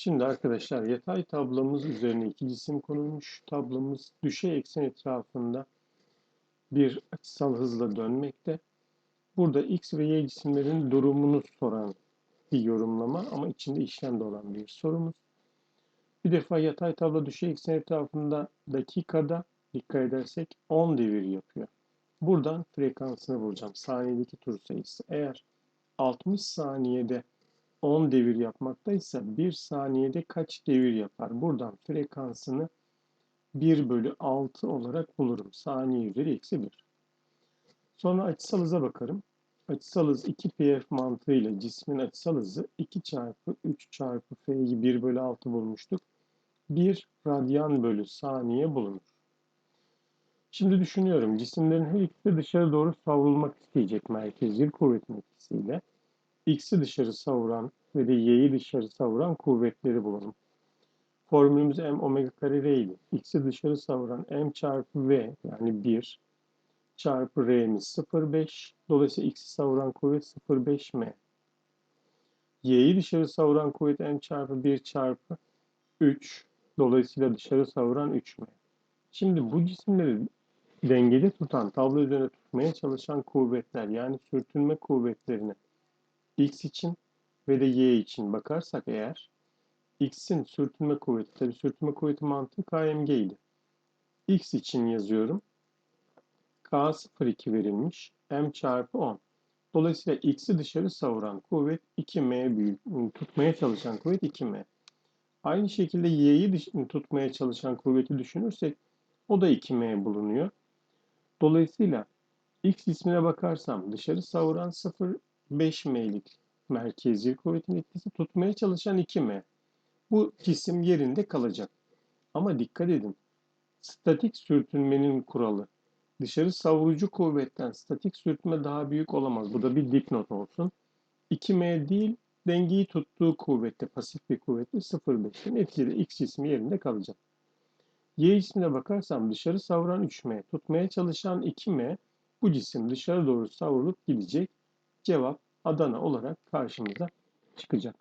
Şimdi arkadaşlar yatay tablomuz üzerine iki cisim konulmuş. Tablomuz düşey eksen etrafında bir açısal hızla dönmekte. Burada x ve y cisimlerin durumunu soran bir yorumlama ama içinde işlem olan bir sorumuz. Bir defa yatay tablo düşey eksen etrafında dakikada dikkat edersek 10 devir yapıyor. Buradan frekansını bulacağım. Saniyedeki tur sayısı. Eğer 60 saniyede 10 devir yapmaktaysa 1 saniyede kaç devir yapar? Buradan frekansını 1 bölü 6 olarak bulurum. Saniye üzeri eksi 1. Sonra açısal hıza bakarım. Açısal hız 2 pf mantığıyla cismin açısal hızı 2 çarpı 3 çarpı f'yi 1 bölü 6 bulmuştuk. 1 radyan bölü saniye bulunur. Şimdi düşünüyorum cisimlerin her ikisi dışarı doğru savrulmak isteyecek merkezcil kuvvetin etkisiyle. X'i dışarı savuran ve de Y'yi dışarı savuran kuvvetleri bulalım. Formülümüz m omega kare r idi. X'i dışarı savuran m çarpı v yani 1 çarpı r'miz 0,5. Dolayısıyla x'i savuran kuvvet 0,5 m. Y'yi dışarı savuran kuvvet m çarpı 1 çarpı 3. Dolayısıyla dışarı savuran 3 m. Şimdi bu cisimleri dengede tutan, tablo üzerine tutmaya çalışan kuvvetler yani sürtünme kuvvetlerini x için ve de y için bakarsak eğer x'in sürtünme kuvveti, tabi sürtünme kuvveti mantığı KMG idi. x için yazıyorum. K02 verilmiş. M çarpı 10. Dolayısıyla x'i dışarı savuran kuvvet 2m büyük, tutmaya çalışan kuvvet 2m. Aynı şekilde y'yi tutmaya çalışan kuvveti düşünürsek o da 2m bulunuyor. Dolayısıyla x ismine bakarsam dışarı savuran 0, 5M'lik merkezi kuvvetin etkisi tutmaya çalışan 2M. Bu cisim yerinde kalacak. Ama dikkat edin. Statik sürtünmenin kuralı. Dışarı savurucu kuvvetten statik sürtme daha büyük olamaz. Bu da bir dipnot olsun. 2M değil dengeyi tuttuğu kuvvette pasif bir kuvvette 0.5'in etkili X cismi yerinde kalacak. Y cismine bakarsam dışarı savuran 3M, tutmaya çalışan 2M bu cisim dışarı doğru savrulup gidecek. Cevap Adana olarak karşımıza çıkacak.